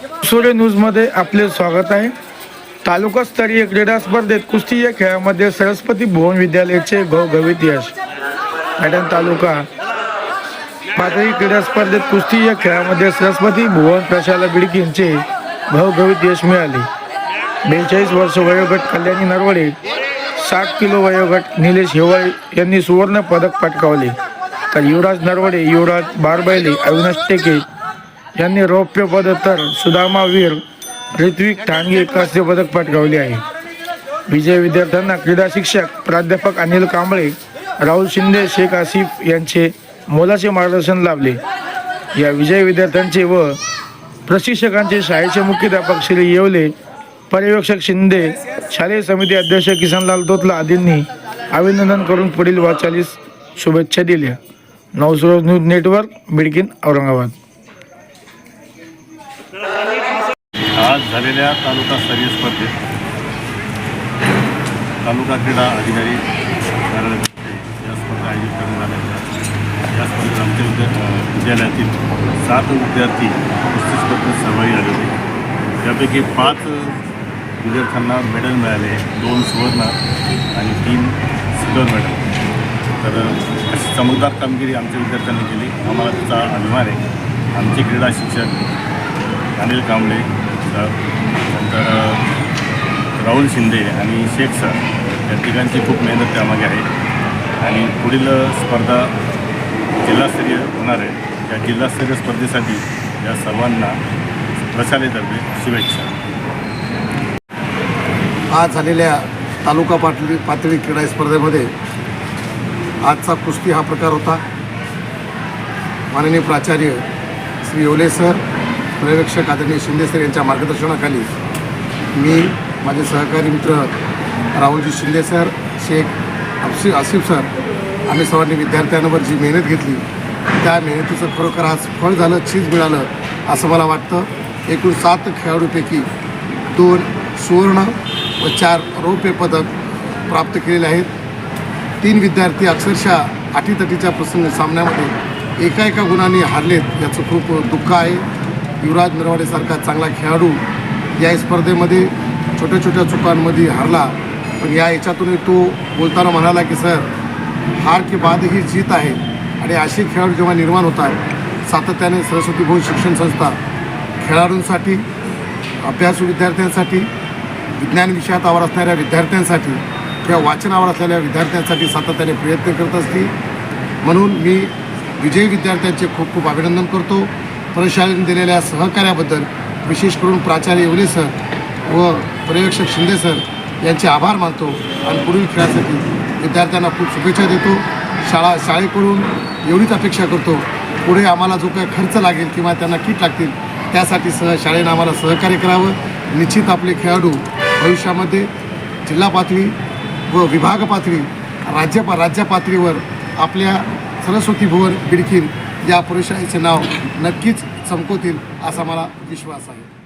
सूर्य न्यूजमध्ये आपले स्वागत आहे. तालुकास्तरीय क्रीडा स्पर्धेत कुस्ती या खेळामध्ये सरस्वती भुवन विद्यालयाचे घवघवीत यश. मॅडम तालुका. पातळी क्रीडा स्पर्धेत कुस्ती या खेळामध्ये सरस्वती भुवन प्रशाला बिडकींचे घवघवीत यश मिळाले. बेचाळीस वर्ष वयोगट कल्याणी नरवडे साठ किलो वयोगट निलेश हेवळ यांनी सुवर्ण पदक पटकावले. तर युवराज नरवडे युवराज बारबैले अविनाश टेके यांनी रौप्य पदक तर सुदामा वीर ऋत्विक ठाणगे कांस्य पदक पटकावले आहे. विजय विद्यार्थ्यांना क्रीडा शिक्षक प्राध्यापक अनिल कांबळे राहुल शिंदे शेख आसिफ यांचे मोलाचे मार्गदर्शन लाभले. या विजय विद्यार्थ्यांचे व प्रशिक्षकांचे शाळेचे मुख्याध्यापक श्री येवले पर्यवेक्षक शिंदे शालेय समिती अध्यक्ष किसनलाल तोतला आदींनी अभिनंदन करून पुढील वाटचालीस शुभेच्छा दिल्या. Navsuraj news network Bidkin Aurangabad. आज झालेल्या तालुकास्तरीय स्पर्धेत तालुका क्रीडा अधिकारी कार्यालय या स्पर्धा आयोजित करण्यात आल्या होत्या. या स्पर्धेत आमच्या विद्या विद्यालयातील सात विद्यार्थी कुस्ती स्पर्धेत सहभागी झाले होते. त्यापैकी पाच विद्यार्थ्यांना मेडल मिळाले दोन सुवर्ण आणि तीन सिल्वर मेडल. तर अशी चमकदार कामगिरी आमच्या विद्यार्थ्यांनी केली. आम्हाला त्याचा अभिमान आहे. आमचे क्रीडा शिक्षक अनिल कांबळे सर नंतर राहुल शिंदे आणि शेख सर या तिघांची खूप मेहनत त्यामागे आहे. आणि पुढील स्पर्धा जिल्हास्तरीय होणार आहे. त्या जिल्हास्तरीय स्पर्धेसाठी या सर्वांना प्रशालेतर्फे शुभेच्छा. आज झालेल्या तालुका पातळी पातळी क्रीडा स्पर्धेमध्ये आजचा कुस्ती हा प्रकार होता. माननीय प्राचार्य श्री ओले सर पर्यवेक्षक आदरणीय शिंदे सर यांच्या मार्गदर्शनाखाली मी माझे सहकारी मित्र राहुलजी शिंदे सर शेख अफसी आसिफ सर आम्ही सर्वांनी विद्यार्थ्यांवर जी मेहनत घेतली त्या मेहनतीचं खरोखर आज फळ झालं चीज मिळालं असं मला वाटतं. एकूण सात खेळाडूपैकी दोन सुवर्ण व चार रौप्य पदक प्राप्त केलेले आहेत. तीन विद्यार्थी अक्षरशः अटीतटीच्या प्रसंग सामन्यामध्ये एका एका गुणांनी हारलेत याचं खूप दुःख आहे. युवराज नरवाडेसारखा चांगला खेळाडू या स्पर्धेमध्ये छोट्या छोट्या चुकांमध्ये हरला. पण या याच्यातूनही तो बोलताना म्हणाला की सर हार की बाद ही जीत आहे. आणि असे खेळाडू जेव्हा निर्माण होतात सातत्याने सरस्वती भोज शिक्षण संस्था खेळाडूंसाठी अभ्यासू विद्यार्थ्यांसाठी विज्ञान विषयात आवड असणाऱ्या विद्यार्थ्यांसाठी किंवा वाचनावर असलेल्या विद्यार्थ्यांसाठी सातत्याने प्रयत्न करत असते म्हणून मी विजयी विद्यार्थ्यांचे खूप खूप अभिनंदन करतो. प्रशासनाने दिलेल्या सहकार्याबद्दल विशेष करून प्राचार्य येवले सर व पर्यवेक्षक शिंदे सर यांचे आभार मानतो आणि पुढील खेळासाठी विद्यार्थ्यांना खूप शुभेच्छा देतो. शाळा शाळेकडून एवढीच अपेक्षा करतो. पुढे आम्हाला जो काही खर्च लागेल किंवा त्यांना किट लागतील त्यासाठी सह शाळेनं आम्हाला सहकार्य करावं. निश्चित आपले खेळाडू भविष्यामध्ये जिल्हा पातळी व विभाग पातळी राज्य राज्य पातळीवर आपल्या सरस्वती भुवन बिडकीन या परिषदेचे नाव नक्कीच चमकवतील असा मला विश्वास आहे.